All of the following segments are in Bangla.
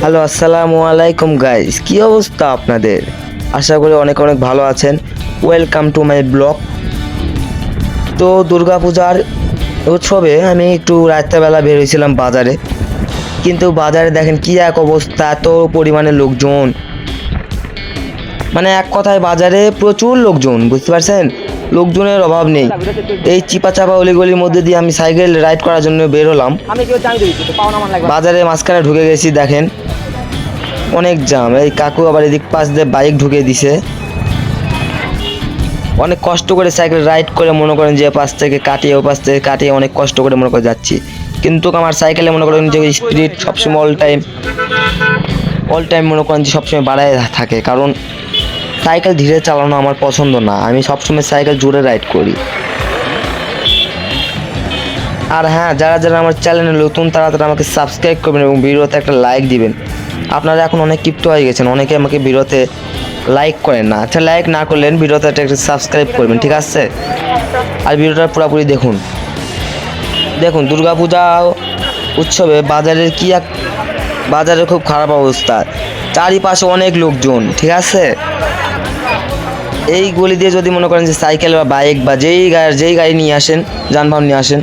হ্যালো, আসসালামু আলাইকুম গাইস কি অবস্থা আপনাদের? আশা করি অনেক অনেক ভালো আছেন। ওয়েলকাম টু মাই ব্লগ তো দুর্গাপূজার উৎসবে আমি একটু রাত্রেবেলা বেরিয়েছিলাম বাজারে। কিন্তু বাজারে দেখেন কি এক অবস্থা, এত পরিমাণে লোকজন। মানে এক কথায় বাজারে প্রচুর লোকজন, বুঝতে পারছেন? লোকজনের অভাব নেই। এই চিপা চাপা অলিগলির মধ্যে দিয়ে আমি সাইকেল রাইড করার জন্য বের হলাম। বাজারে মাঝখানে ঢুকে গেছি দেখেন। অনেক জাম এই কাকু আবার এদিক পাশ দিয়ে বাইক ঢুকে দিছে। অনেক কষ্ট করে সাইকেল রাইড করে মনে করেন যে পাশ থেকে কাটিয়ে ও পাশ থেকে কাটিয়ে অনেক কষ্ট করে মনে করে যাচ্ছি। কিন্তু আমার সাইকেলে মনে করেন যে স্পিড সবসময় অল টাইম অল টাইম মনে করেন যে সবসময় বাড়ায় থাকে। কারণ সাইকেল ধীরে চালানো আমার পছন্দ না। আমি সবসময় সাইকেল জোরে রাইড করি। আর হ্যাঁ যারা যারা আমার চ্যানেলে নতুন, তারা তারা আমাকে সাবস্ক্রাইব করবেন এবং ভিডিওতে একটা লাইক দিবেন। আপনারা এখন অনেক কিপ্ট হয়ে গেছেন, অনেকে আমাকে ভিডিওতে লাইক করেন না। আচ্ছা লাইক না করলেন ভিডিওতে একটা একটা সাবস্ক্রাইব করবেন, ঠিক আছে? আর ভিডিওটা পুরোপুরি দেখুন। দেখুন, দুর্গাপূজা উৎসবে বাজারের কি এক বাজারের খুব খারাপ অবস্থা। চারিপাশে অনেক লোকজন, ঠিক আছে? এই গলি দিয়ে যদি মনে করেন যে সাইকেল বা বাইক বা যেই গাড়ি যেই গাড়ি নিয়ে আসেন, যানবাহন নিয়ে আসেন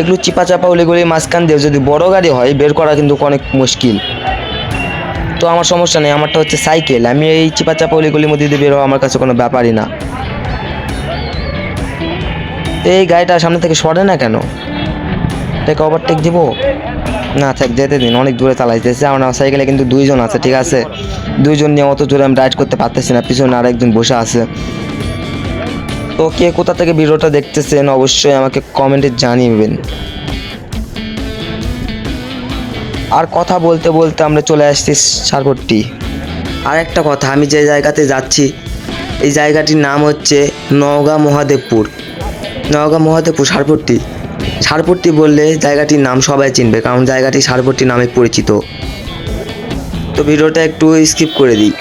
এগুলো চিপা চাপা ওলিগুলি মাঝখান দিয়ে যদি বড় গাড়ি হয়, বের করা কিন্তু অনেক মুশকিল। তো আমার সমস্যা নেই, আমারটা হচ্ছে সাইকেল। আমি এই চিপা চাপা ওলিগুলির মধ্যে দিয়ে বের আমার কাছে কোনো ব্যাপারই না। এই গাড়িটা সামনে থেকে সরে না কেন? এটাকে ওভারটেক দিব? না, থাক, যেতে দিন, অনেক দূরে চালাইতেছে, আমার সাইকেলে কিন্তু দুইজন আছে, ঠিক আছে? দুইজন নিয়ে অত জোরে আমি রাইড করতে পারতেছি না, পিছনে আরেকজন বসে আছে। তো কে কোথা থেকে ভিডিওটা দেখতেছেন, অবশ্যই আমাকে কমেন্টে জানিয়েবেন আর কথা বলতে বলতে আমরা চলে আসছি সারপট্টি আর একটা কথা, আমি যে জায়গাতে যাচ্ছি, এই জায়গাটির নাম হচ্ছে নওগাঁ মহাদেবপুর। নওগাঁ মহাদেবপুর সারপট্টি সারপট্টি বললে জায়গাটির নাম সবাই চিনবে, কারণ জায়গাটি সারপট্টি নামে পরিচিত। তো ভিডিওটা একটু স্কিপ করে দিই।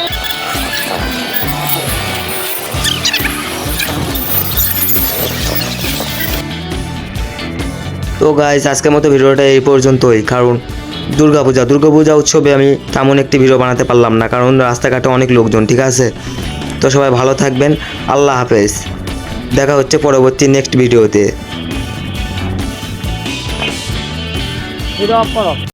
তো গাইজ আজকের মতো ভিডিওটা এই পর্যন্তই, কারণ দুর্গাপূজা দুর্গাপূজা উৎসবে আমি তেমন একটি ভিডিও বানাতে পারলাম না, কারণ রাস্তাঘাটে অনেক লোকজন, ঠিক আছে? তো সবাই ভালো থাকবেন, আল্লাহ হাফেজ। দেখা হচ্ছে পরবর্তী নেক্সট ভিডিওতে ভিডিও অফ করো